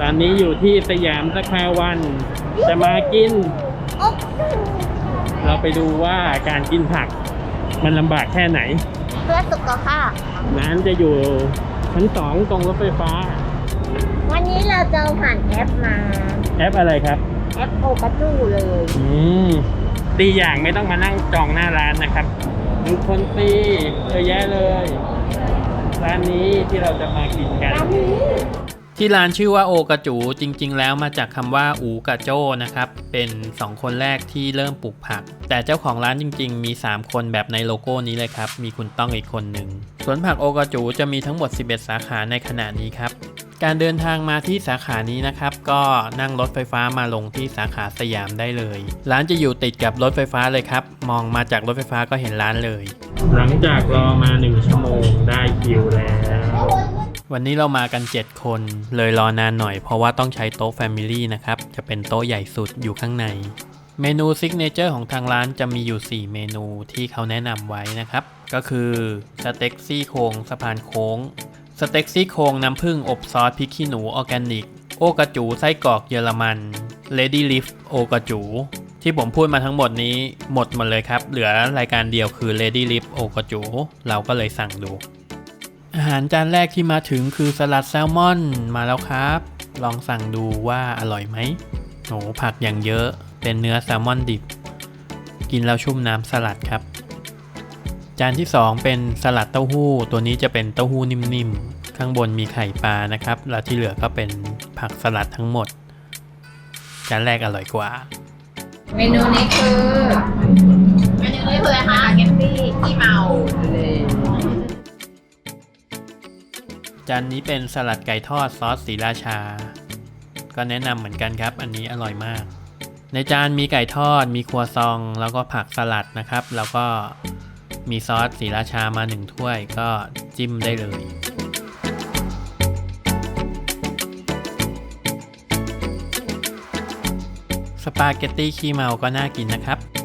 ตอนนี้อยู่ที่สยามสแควร์วัน จะมากินโอ๊ะเราไปดูว่าการกินผักมันลำบากแค่ไหน เพื่อสุขภาพร้านจะอยู่ชั้นสองตรงรถไฟฟ้า วันนี้เราจะผ่านแอปมา แอปอะไรครับ แอปโอกาจูเลยอืมดีอย่างไม่ต้องมานั่งจองหน้าร้านนะครับดูคนฟรีเยอะแยะเลย ร้านนี้ที่เราจะมากินกัน ร้านนี้ ที่ร้านชื่อว่าโอกระจูจริง ๆ แล้วมาจากคำว่าอูกระโจ้นะครับ เป็นสองคนแรกที่เริ่มปลูกผัก แต่เจ้าของร้านจริง ๆ มี 3 คนแบบในโลโก้นี้เลยครับ มีคุณต้องอีกคนหนึ่งสวนผักโอกระจูจะมีทั้งหมด 11 สาขาในขณะนี้ครับ การเดินทางมาที่สาขานี้นะครับ ก็นั่งรถไฟฟ้ามาลงที่สาขาสยามได้เลย ร้านจะอยู่ติดกับรถไฟฟ้าเลยครับ มองมาจากรถไฟฟ้าก็เห็นร้านเลย หลังจากรอมา1ชั่วโมงได้คิวแล้ว วันนี้เรามากัน 7 คน เลยรอนานหน่อยเพราะว่าต้องใช้โต๊ะ Family นะครับ จะเป็นโต๊ะใหญ่สุดอยู่ข้างใน เมนูซิกเนเจอร์ของทางร้านจะมีอยู่ 4 เมนูที่เขาแนะนำไว้นะครับ ก็คือสเต็กซี่โครงสะพานโค้งสเต็กซี่โครงน้ำผึ้งอบซอสพริกขี้หนูออร์แกนิก โอกระจูไส้กรอกเยอรมัน Lady Lift โอกระจู ที่ผมพูดมาทั้งหมดนี้หมดหมดเลยครับ เหลือรายการเดียวคือ Lady Lift โอกระจู เราก็เลยสั่งดู อาหารจานแรกที่มาถึงคือสลัดแซลมอนมาแล้วครับ ลองสั่งดูว่าอร่อยไหมโหผักอย่างเยอะเป็นเนื้อแซลมอนดิบ กินแล้วชุ่มน้ำสลัดครับ จานที่ 2 เป็นสลัดเต้าหู้ ตัวนี้จะเป็นเต้าหู้นิ่มๆ ข้างบนมีไข่ปลานะครับ แล้วที่เหลือก็เป็นผักสลัดทั้งหมด จานแรกอร่อยกว่า เมนูนี้คือ เมนูนี้คืออะไรคะสปาเกตตี้ขี้เมา จานนี้เป็นสลัดไก่ทอดซอสสีราชา ก็แนะนำเหมือนกันครับ อันนี้อร่อยมาก ในจานมีไก่ทอด มีครัวซอง แล้วก็ผักสลัดนะครับ แล้วก็มีซอสสีราชามาหนึ่งถ้วยก็จิ้มได้เลยสปาเกตตี้ขี้เมาก็น่ากินนะครับ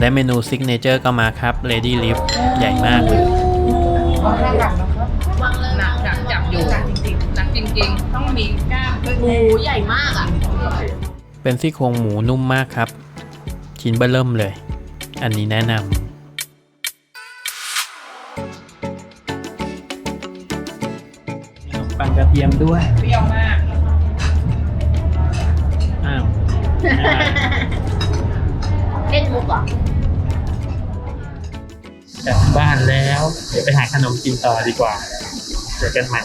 และเมนูซิกเนเจอร์ก็มาครับ Lady Lift ใหญ่มากเลยวางเลยหนักหนักจับอยู่หนักจริงๆหนักจริงๆ ต้องมีกล้ามหมูใหญ่มากอะ เป็นซี่โครงหมูนุ่มมากครับ ชิ้นเบอร์เริ่มเลย อันนี้แนะนำปังกระเทียมด้วยเปรี้ยวมาก กว่าจากลับบ้านแล้ว เดี๋ยวไปหาขนมกินต่อดีกว่า เจอกันใหม่